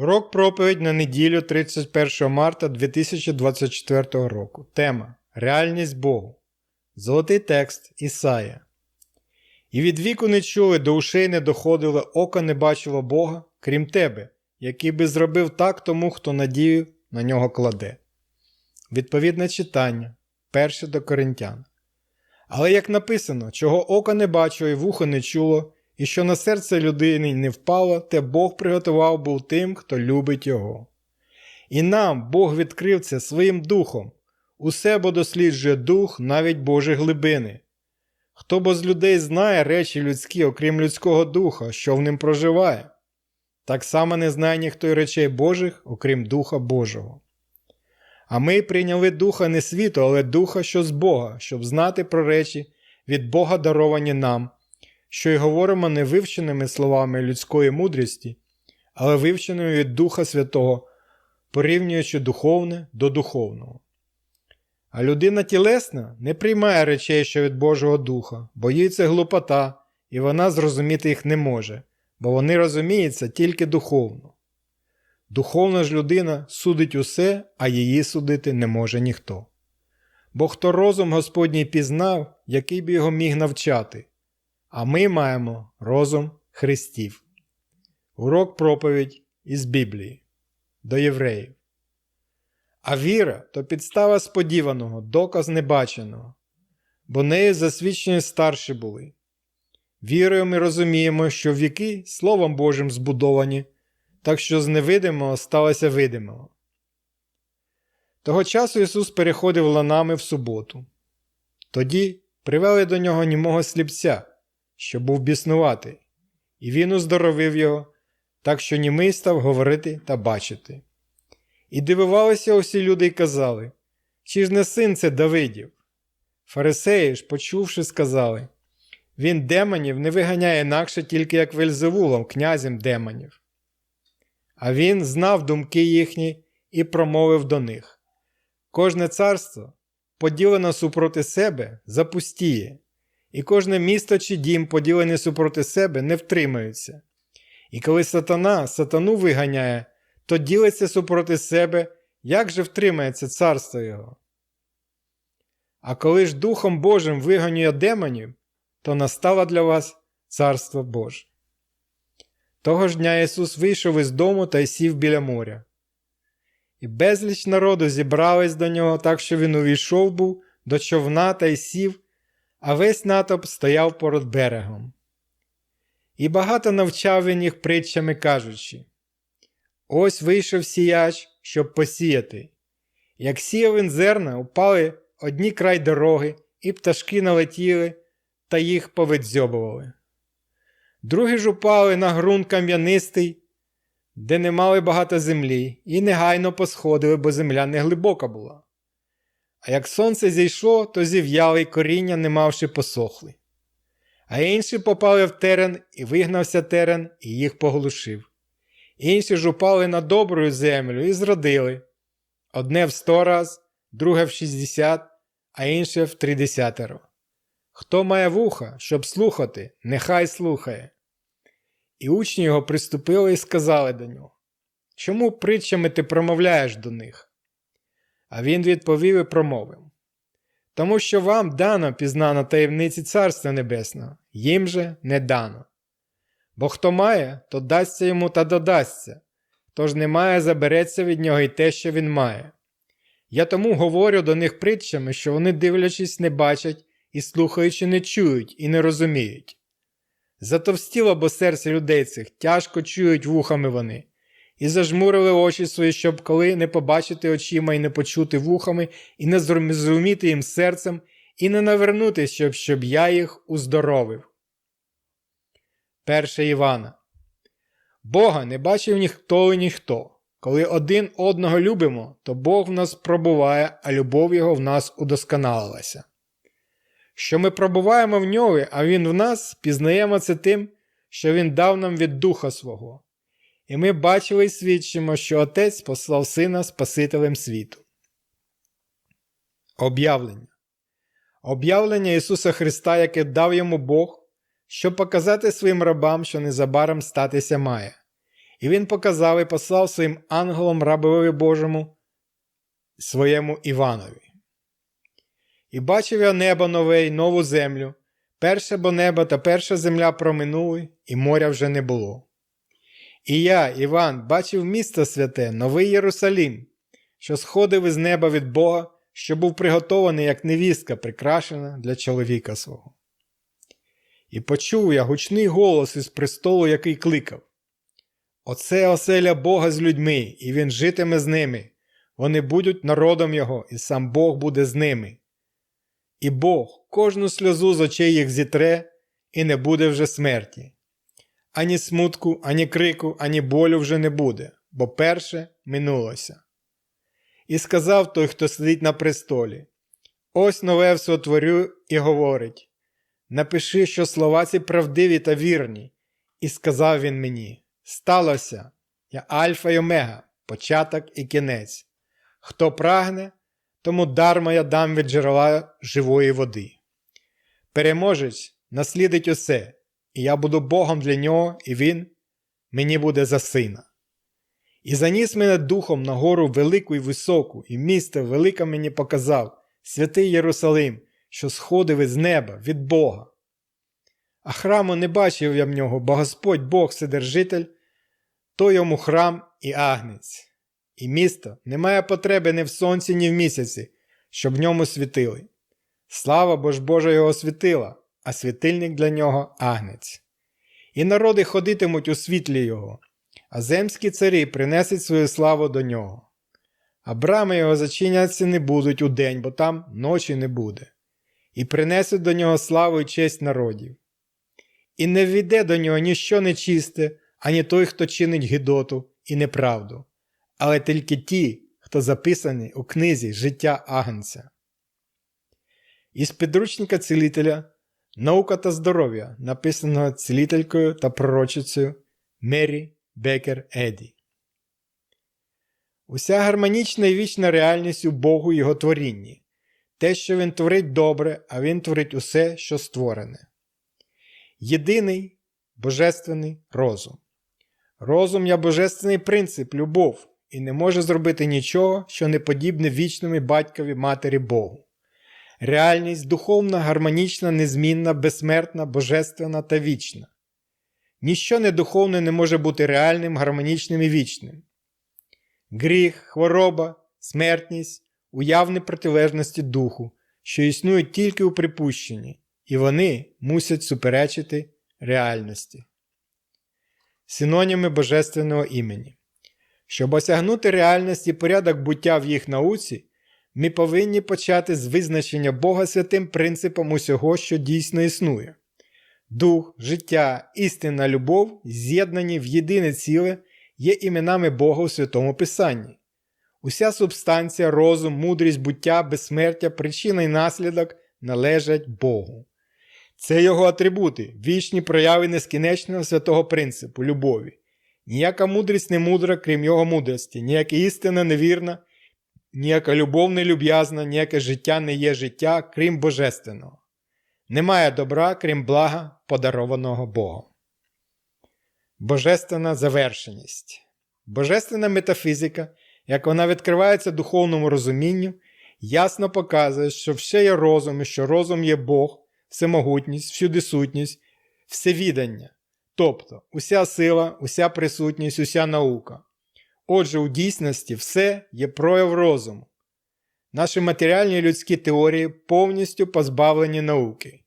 Урок проповідь на неділю 31 марта 2024 року. Тема Реальність Богу. Золотий текст Ісая. І від віку не чули, до ушей не доходило, око не бачило Бога, крім тебе, який би зробив так тому, хто надію на нього кладе. Відповідне читання. Перше до Коринтян. Але як написано, чого око не бачило і вухо не чуло, і що на серце людини не впало, те Бог приготував був тим, хто любить його. І нам Бог відкрив це своїм духом, усе бо досліджує дух навіть Божі глибини. Хто бо з людей знає речі людські, окрім людського духа, що в ним проживає, так само не знає ніхто й речей Божих, окрім Духа Божого. А ми прийняли духа не світу, але духа, що з Бога, щоб знати про речі, від Бога даровані нам, що й говоримо не вивченими словами людської мудрості, але вивченими від Духа Святого, порівнюючи духовне до духовного. А людина тілесна не приймає речей, що від Божого Духа, бо їй це глупота, і вона зрозуміти їх не може, бо вони розуміються тільки духовно. Духовна ж людина судить усе, а її судити не може ніхто. Бо хто розум Господній пізнав, який би його міг навчати, а ми маємо розум Христів. Урок проповідь із Біблії до євреїв. А віра то підстава сподіваного, доказ небаченого, бо нею засвідчені старші були. Вірою ми розуміємо, що віки Словом Божим збудовані, так що з невидимого сталося видимого. Того часу Ісус переходив ланами в суботу. Тоді привели до нього німого сліпця, що був біснуватий, і він оздоровив його, так що німий став говорити та бачити. І дивувалися усі люди й казали, чи ж не син це Давидів? Фарисеї ж, почувши, сказали він демонів не виганяє інакше тільки як Вельзевулом, князем демонів. А він знав думки їхні і промовив до них Кожне царство, поділене супроти себе, запустіє, і кожне місто чи дім, поділене супроти себе, не втримаються. І коли сатана сатану виганяє, то ділиться супроти себе, як же втримається царство його. А коли ж Духом Божим виганює демонів, то настало для вас царство Боже. Того ж дня Ісус вийшов із дому та й сів біля моря. І безліч народу зібрались до нього так, що він увійшов був до човна та й сів, а весь натовп стояв пород берегом. І багато навчав він їх притчами, кажучи Ось вийшов сіяч, щоб посіяти. Як сіяв він зерна, упали одні край дороги, і пташки налетіли та їх повидзьобували. Другі ж упали на ґрунт кам'янистий, де не мали багато землі, і негайно посходили, бо земля не глибока була. А як сонце зійшло, то зів'яли й коріння, не мавши посохли. А інші попали в терен, і вигнався терен, і їх поглушив. Інші ж упали на добру землю і зродили одне в сто раз, друге в шістдесят, а інше в тридесятеро. Хто має вуха, щоб слухати, нехай слухає. І учні його приступили і сказали до нього Чому притчами ти промовляєш до них? А він відповів і промовив Тому що вам дано пізнано таємниці Царства Небесного, їм же не дано. Бо хто має, то дасться йому та додасться, хто ж не має, забереться від нього й те, що він має. Я тому говорю до них притчами, що вони, дивлячись, не бачать і слухаючи, не чують і не розуміють. Затовстіло бо серце людей цих, тяжко чують вухами вони, і зажмурили очі свої, щоб коли не побачити очима і не почути вухами, і не зрозуміти їм серцем, і не навернутися, щоб, щоб я їх уздоровив. Перше Івана Бога не бачив ніхто і ніхто. Коли один одного любимо, то Бог в нас пробуває, а любов Його в нас удосконалилася. Що ми пробуваємо в нього, а Він в нас, пізнаємо це тим, що Він дав нам від Духа свого. І ми бачили і свідчимо, що Отець послав Сина Спасителем світу. Об'явлення. Об'явлення Ісуса Христа, яке дав йому Бог, щоб показати своїм рабам, що незабаром статися має. І він показав і послав своїм ангелом рабові Божому своєму Іванові. І бачив я небо нове й нову землю. Перше бо небо та перша земля проминули, і моря вже не було. І я, Іван, бачив місто святе, новий Єрусалім, що сходив із неба від Бога, що був приготований як невістка, прикрашена для чоловіка свого. І почув я гучний голос із престолу, який кликав: Оце оселя Бога з людьми, і він житиме з ними. Вони будуть народом Його, і сам Бог буде з ними. І Бог кожну сльозу з очей їх зітре, і не буде вже смерті. Ані смутку, ані крику, ані болю вже не буде, бо перше минулося. І сказав той, хто сидить на престолі: Ось нове все творю і говорить: Напиши, що слова ці правдиві та вірні. І сказав він мені: Сталося, я Альфа й Омега, початок і кінець. Хто прагне, тому дарма я дам від джерела живої води. Переможець наслідить усе, і я буду Богом для нього, і він мені буде за сина. І заніс мене духом на гору велику і високу, і місто велике мені показав, святий Єрусалим, що сходив із неба від Бога. А храму не бачив я в нього, бо Господь Бог Вседержитель, то йому храм і агнець. І місто не має потреби ні в сонці, ні в місяці, щоб в ньому світили. Слава бо ж Божа його світила, а світильник для нього агнець. І народи ходитимуть у світлі його, а земські царі принесуть свою славу до нього. А брами його зачиняться не будуть у день, бо там ночі не буде, і принесуть до нього славу і честь народів. І не війде до нього ніщо нечисте, ані той, хто чинить гидоту і неправду, але тільки ті, хто записані у книзі життя Агнця. Із підручника цілителя Наука та здоров'я, написаного цілителькою та пророчицею Мері Бекер Еді. Уся гармонічна і вічна реальність у Богу і Його творінні, те, що Він творить добре, а Він творить усе, що створене. Єдиний божественний розум. Розум є божественний принцип, любов, і не може зробити нічого, що не подібне вічному батькові матері Богу. Реальність духовна, гармонічна, незмінна, безсмертна, божественна та вічна. Ніщо недуховне не може бути реальним, гармонічним і вічним. Гріх, хвороба, смертність, уявні протилежності духу, що існують тільки у припущенні, і вони мусять суперечити реальності. Синоніми Божественного імені. Щоб осягнути реальність і порядок буття в їх науці, ми повинні почати з визначення Бога святим принципом усього, що дійсно існує. Дух, життя, істинна любов, з'єднані в єдине ціле, є іменами Бога у Святому Писанні. Уся субстанція, розум, мудрість, буття, безсмертя, причина і наслідок належать Богу. Це його атрибути, вічні прояви нескінченого святого принципу, любові. Ніяка мудрість не мудра, крім його мудрості, ніяка істина невірна, ніяка любов не люб'язна, ніяке життя не є життя, крім божественного. Немає добра, крім блага, подарованого Богом. Божественна завершеність. Божественна метафізика, як вона відкривається духовному розумінню, ясно показує, що все є розум і що розум є Бог, всемогутність, всюдисутність, всевідання, тобто уся сила, уся присутність, уся наука. Отже, у дійсності все є прояв розуму. Наші матеріальні людські теорії повністю позбавлені науки.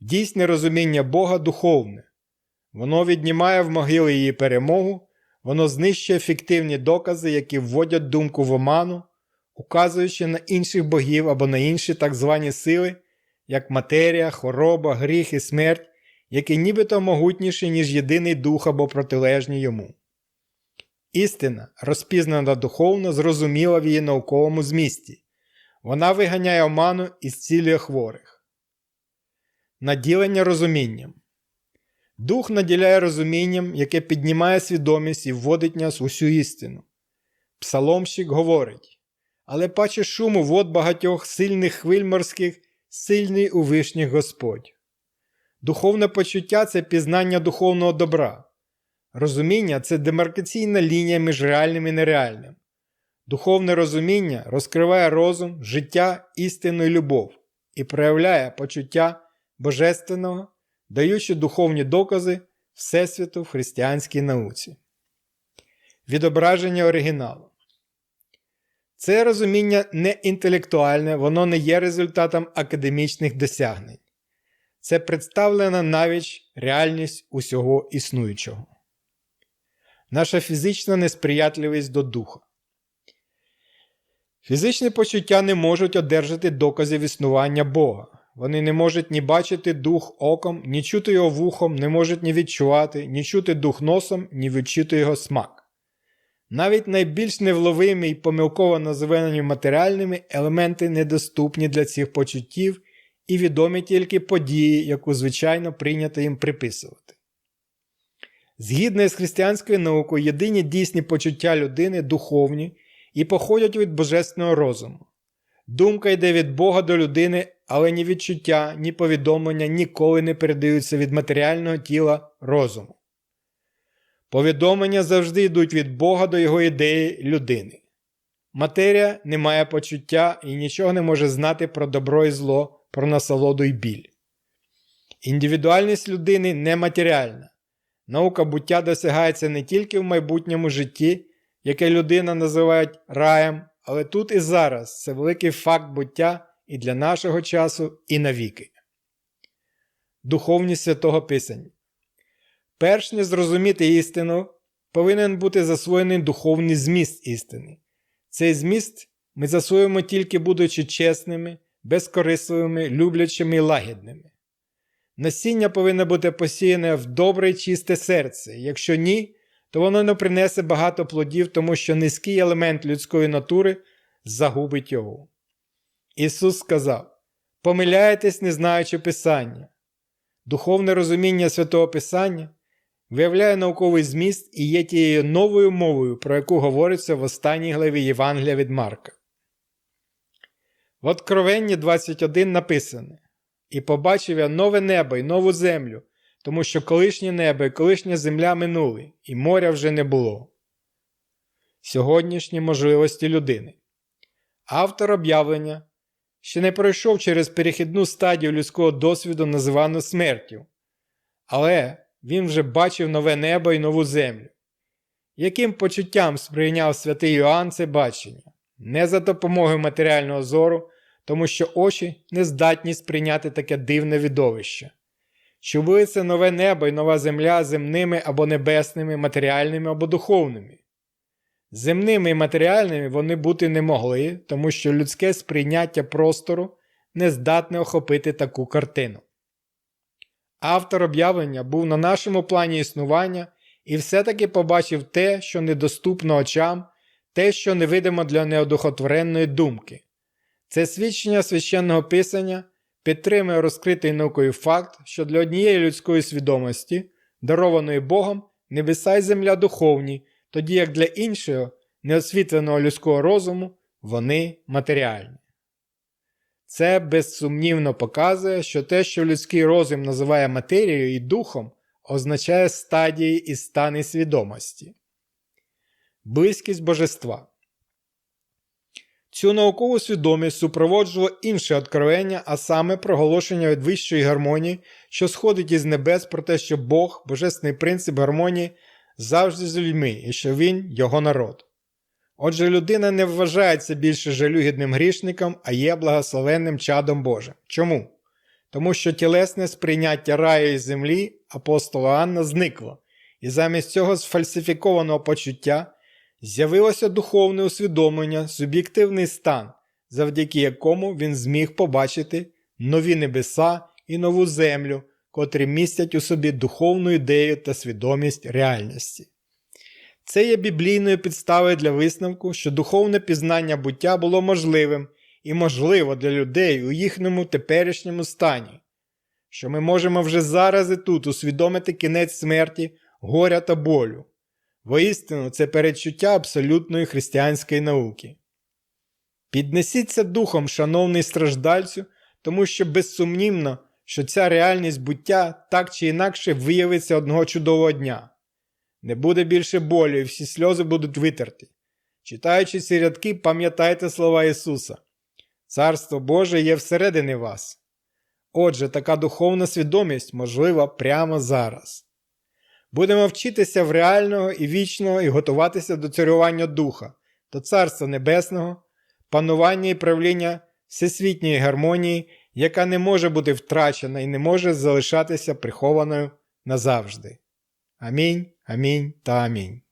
Дійсне розуміння Бога духовне. Воно віднімає в могили її перемогу, воно знищує фіктивні докази, які вводять думку в оману, указуючи на інших богів або на інші так звані сили, як матерія, хвороба, гріх і смерть, які нібито могутніші, ніж єдиний дух або протилежні йому. Істина, розпізнана духовно, зрозуміла в її науковому змісті. Вона виганяє оману і зцілює хворих. Наділення розумінням. Дух наділяє розумінням, яке піднімає свідомість і вводить нас усю істину. Псаломщик говорить Але паче шуму вод багатьох сильних хвиль морських, сильний у вишніх Господь. Духовне почуття це пізнання духовного добра. Розуміння це демаркаційна лінія між реальним і нереальним. Духовне розуміння розкриває розум, життя, істину і любов і проявляє почуття божественного, даючи духовні докази Всесвіту в християнській науці. Відображення оригіналу. Це розуміння не інтелектуальне, воно не є результатом академічних досягнень. Це представлена навіть реальність усього існуючого. Наша фізична несприятливість до духа. Фізичні почуття не можуть одержати доказів існування Бога. Вони не можуть ні бачити дух оком, ні чути його вухом, не можуть ні відчувати, ні чути дух носом, ні відчути його смак. Навіть найбільш невловимі і помилково називані матеріальними елементи недоступні для цих почуттів і відомі тільки події, яку звичайно прийнято їм приписувати. Згідно з християнською наукою, єдині дійсні почуття людини духовні і походять від божественного розуму. Думка йде від Бога до людини, але ні відчуття, ні повідомлення ніколи не передаються від матеріального тіла розуму. Повідомлення завжди йдуть від Бога до його ідеї людини. Матерія не має почуття і нічого не може знати про добро і зло, про насолоду і біль. Індивідуальність людини нематеріальна. Наука буття досягається не тільки в майбутньому житті, яке людина називає раєм, але тут і зараз це великий факт буття і для нашого часу, і навіки. Духовність святого Писання. Перш ніж зрозуміти істину, повинен бути засвоєний духовний зміст істини. Цей зміст ми засвоїмо тільки будучи чесними, безкорисливими, люблячими і лагідними. Насіння повинно бути посіяне в добре і чисте серце, якщо ні, то воно не принесе багато плодів, тому що низький елемент людської натури загубить його. Ісус сказав: Помиляєтесь, не знаючи Писання. Духовне розуміння святого Писання виявляє науковий зміст і є тією новою мовою, про яку говориться в останній главі Євангелія від Марка. В Откровенні 21 написано: І побачив я нове небо і нову землю, тому що колишнє небо і колишня земля минули, і моря вже не було. Сьогоднішні можливості людини. Автор об'явлення ще не пройшов через перехідну стадію людського досвіду, називану смертю, але він вже бачив нове небо і нову землю. Яким почуттям сприйняв святий Йоанн це бачення? Не за допомогою матеріального зору, тому що очі не здатні сприйняти таке дивне відовище. Чи це нове небо і нова земля земними або небесними, матеріальними або духовними? Земними і матеріальними вони бути не могли, тому що людське сприйняття простору не здатне охопити таку картину. Автор об'явлення був на нашому плані існування і все-таки побачив те, що недоступно очам, те, що невидимо для неодухотвореної думки. Це свідчення священного писання підтримує розкритий наукою факт, що для однієї людської свідомості, дарованої Богом, небеса й земля духовні, тоді як для іншого, неосвітленого людського розуму, вони матеріальні. Це безсумнівно показує, що те, що людський розум називає матерією і духом, означає стадії і стани свідомості. Близькість божества. Цю наукову свідомість супроводжувало інше откровення, а саме проголошення від вищої гармонії, що сходить із небес про те, що Бог, божественний принцип гармонії, завжди з людьми і що Він його народ. Отже, людина не вважається більше жалюгідним грішником, а є благословенним чадом Божим. Чому? Тому що тілесне сприйняття раю і землі апостола Анна зникло, і замість цього сфальсифікованого почуття з'явилося духовне усвідомлення, суб'єктивний стан, завдяки якому він зміг побачити нові небеса і нову землю, котрі містять у собі духовну ідею та свідомість реальності. Це є біблійною підставою для висновку, що духовне пізнання буття було можливим і можливо для людей у їхньому теперішньому стані, що ми можемо вже зараз і тут усвідомити кінець смерті, горя та болю. Воістину, це передчуття абсолютної християнської науки. Піднесіться духом, шановний страждальцю, тому що безсумнівно, що ця реальність буття так чи інакше виявиться одного чудового дня. Не буде більше болю, і всі сльози будуть витерті. Читаючи ці рядки, пам'ятайте слова Ісуса. Царство Боже є всередині вас. Отже, така духовна свідомість можлива прямо зараз. Будемо вчитися в реального і вічного і готуватися до царювання Духа, до Царства Небесного, панування і правління всесвітньої гармонії, яка не може бути втрачена і не може залишатися прихованою назавжди. Амінь, амінь та амінь.